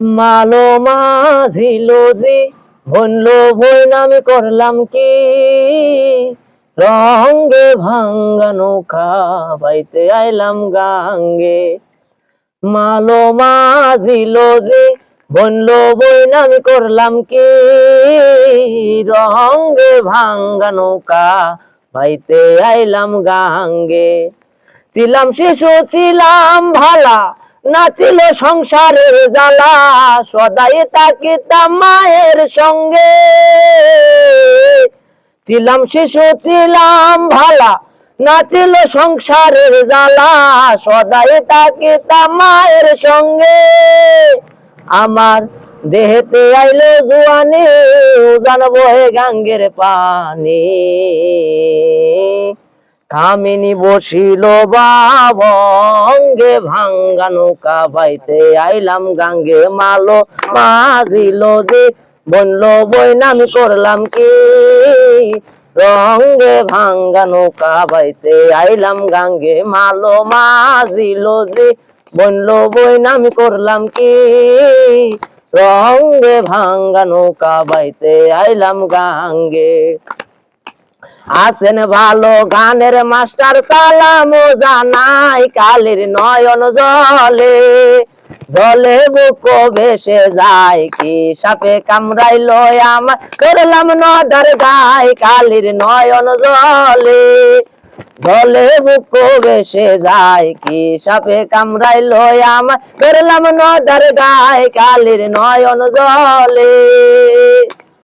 মালো মাঝিল যে বলল বই নামে করলাম কি? রঙ্গে ভাঙ্গা নৌকা বাইতে আইলাম গাঙ্গে। মালো মাঝিল যে বলল বই নামে করলাম কি? রঙ্গে ভাঙ্গা নৌকা বাইতে আইলাম গাঙ্গে। ছিলাম শিশু, ছিলাম ভালা নাচিল সংসারের জ্বালা, সদাই তাকিতাম মায়ের সঙ্গে। ছিলাম শিশু, ছিলাম ভালা, নাচিল সংসারের জ্বালা, সদাই তাকিতাম মায়ের সঙ্গে। আমার দেহেতে আইলো জুয়ানি, উজান বহে গাঙ্গের পানি। কামিনী বসিল বাবঙ্গে ভাঙ্গা নৌকা বাইতে আইলাম গাঙ্গে মালো। মাঝিল যে বলল বই নামি করলাম কি? রঙ্গে ভাঙ্গা নৌকা বাইতে আইলাম গাঙ্গে মালো। মাঝিল যে বলল বই নামি করলাম কি? রঙ্গে ভাঙ্গা নৌকা বাইতে আইলাম গাঙ্গে আছেন ভালো গানের মাস্টার, সালাম জানাই কালের নয়ন জলে। জলে বুক ভেসে যায়, কি সাপে কামড়াইল আমার? করলাম নদার গাই কালির নয়ন জলে। জলে বুক ভেসে যায়, কি সাপে কামড়াইল আমার? করলাম নদার গাই কালির নয়ন জলে।